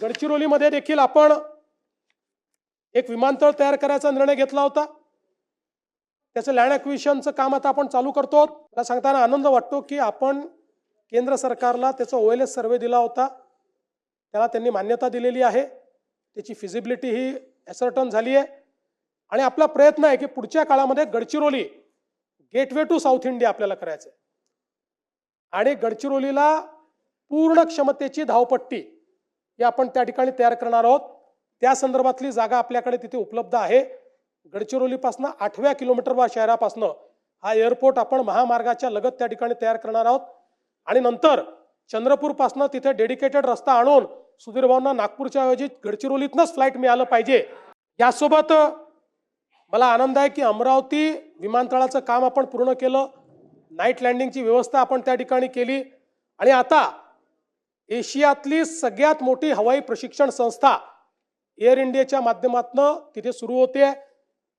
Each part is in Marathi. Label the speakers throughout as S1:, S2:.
S1: गडचिरोलीमध्ये देखील आपण एक विमानतळ तयार करायचा निर्णय घेतला होता. त्याचं लँड ॲक्विशनचं काम आता आपण चालू करतो. मला सांगताना आनंद वाटतो की आपण केंद्र सरकारला त्याचा ओ एल एस सर्वे दिला होता. त्याला त्यांनी मान्यता दिलेली आहे. त्याची फिजिबिलिटी ही ॲसर्टन झाली आहे. आणि आपला प्रयत्न आहे की पुढच्या काळामध्ये Gadchiroli gateway to south India आपल्याला करायचं आहे आणि गडचिरोलीला पूर्ण क्षमतेची धावपट्टी ही आपण त्या ठिकाणी तयार करणार आहोत. त्या संदर्भातली जागा आपल्याकडे तिथे उपलब्ध आहे. गडचिरोलीपासून आठव्या किलोमीटरवर शहरापासनं हा एअरपोर्ट आपण महामार्गाच्या लगत त्या ठिकाणी तयार करणार आहोत. आणि नंतर चंद्रपूरपासून तिथे डेडिकेटेड रस्ता आणून सुधीर भाऊंना नागपूरच्या ऐवजी गडचिरोलीतनंच फ्लाईट मिळालं पाहिजे. यासोबत मला आनंद आहे की अमरावती विमानतळाचं काम आपण पूर्ण केलं. नाईट लँडिंगची व्यवस्था आपण त्या ठिकाणी केली. आणि आता एशियातली सगळ्यात मोठी हवाई प्रशिक्षण संस्था एअर इंडियाच्या माध्यमातून तिथे सुरू होते.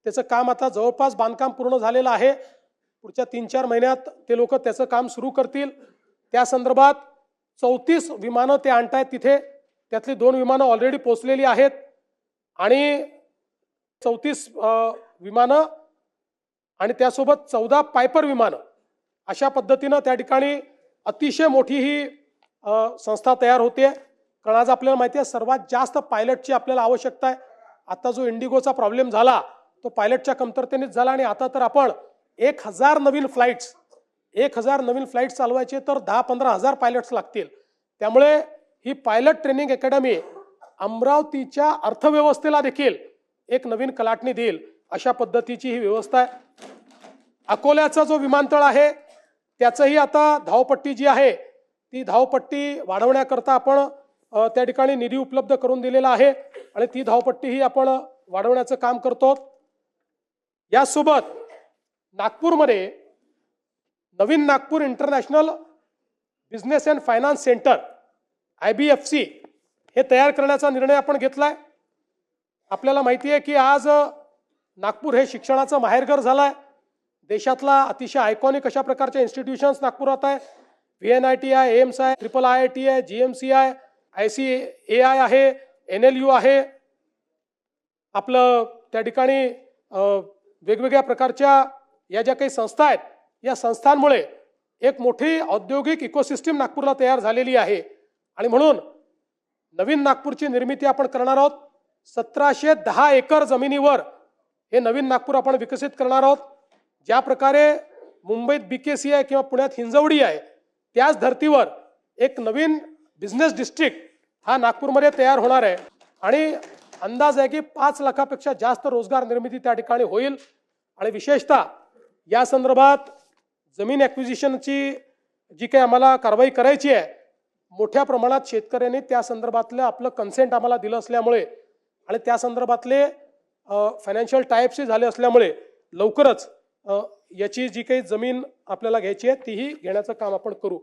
S1: त्याचं काम आता जवळपास बांधकाम पूर्ण झालेलं आहे. पुढच्या तीन चार महिन्यात ते लोक त्याचं काम सुरू करतील. त्या संदर्भात चौतीस विमानं ते आणतायत तिथे. त्यातली दोन विमानं ऑलरेडी पोचलेली आहेत. आणि चौतीस विमानं आणि त्यासोबत चौदा पायपर विमानं अशा पद्धतीनं त्या ठिकाणी अतिशय मोठी ही संस्था तयार होते कारण आज आपल्याला माहिती आहे सर्वात जास्त पायलटची आपल्याला आवश्यकता आहे. आता जो इंडिगोचा प्रॉब्लेम झाला तो पायलटच्या कमतरतेनेच झाला आणि आता तर आपण एक हजार नवीन फ्लाईट्स एक हजार नवीन फ्लाईट्स चालवायचे तर दहा पंधरा हजार पायलट्स लागतील. त्यामुळे ही पायलट ट्रेनिंग अकॅडमी अमरावतीच्या अर्थव्यवस्थेला देखील एक नवीन कलाटणी देईल अशा पद्धतीची ही व्यवस्था आहे. अकोल्याचा जो विमानतळ आहे त्याचंही आता धावपट्टी जी आहे ती धावपट्टी वाढवण्याकरता आपण त्या ठिकाणी निधी उपलब्ध करून दिलेला आहे आणि ती धावपट्टीही आपण वाढवण्याचं काम करतो. यासोबत नागपूरमध्ये नवीन Nagpur international business and finance centre I B F C हे तयार करण्याचा निर्णय आपण घेतला आहे आपल्याला माहिती आहे की आज नागपूर हे शिक्षणाचं माहेरघर झालं आहे देशातला अतिशय आयकॉनिक अशा प्रकारच्या इन्स्टिट्यूशन्स नागपुरात आहे व्ही एन आय टी आहे एम्स आहे ट्रिपल आय आय टी आहे G M C I I C A I आहे एन एल यू आहे. आपलं त्या ठिकाणी वेगवेगळ्या प्रकारच्या या ज्या काही संस्था आहेत या संस्थांमुळे एक मोठी औद्योगिक इकोसिस्टीम नागपूरला तयार झालेली आहे. आणि म्हणून नवीन नागपूरची निर्मिती आपण करणार आहोत. सतराशे दहा एकर जमिनीवर हे नवीन नागपूर आपण विकसित करणार आहोत. ज्या प्रकारे मुंबईत बी के सी आहे किंवा पुण्यात हिंजवडी आहे त्याच धर्तीवर एक नवीन बिझनेस डिस्ट्रिक्ट हा नागपूरमध्ये तयार होणार आहे. आणि अंदाज आहे की पाच लाखापेक्षा जास्त रोजगार निर्मिती त्या ठिकाणी होईल. आणि विशेषतः या संदर्भात जमीन ॲक्विजिशनची जी काही आम्हाला कारवाई करायची आहे मोठ्या प्रमाणात शेतकऱ्यांनी त्या संदर्भातलं आपलं कन्सेंट आम्हाला दिलं असल्यामुळे आणि त्या संदर्भातले फायनान्शियल टाईप्सही झाले असल्यामुळे लवकरच याची जी काही जमीन आपल्याला घ्यायची आहे तीही घेण्याचं काम आपण करू.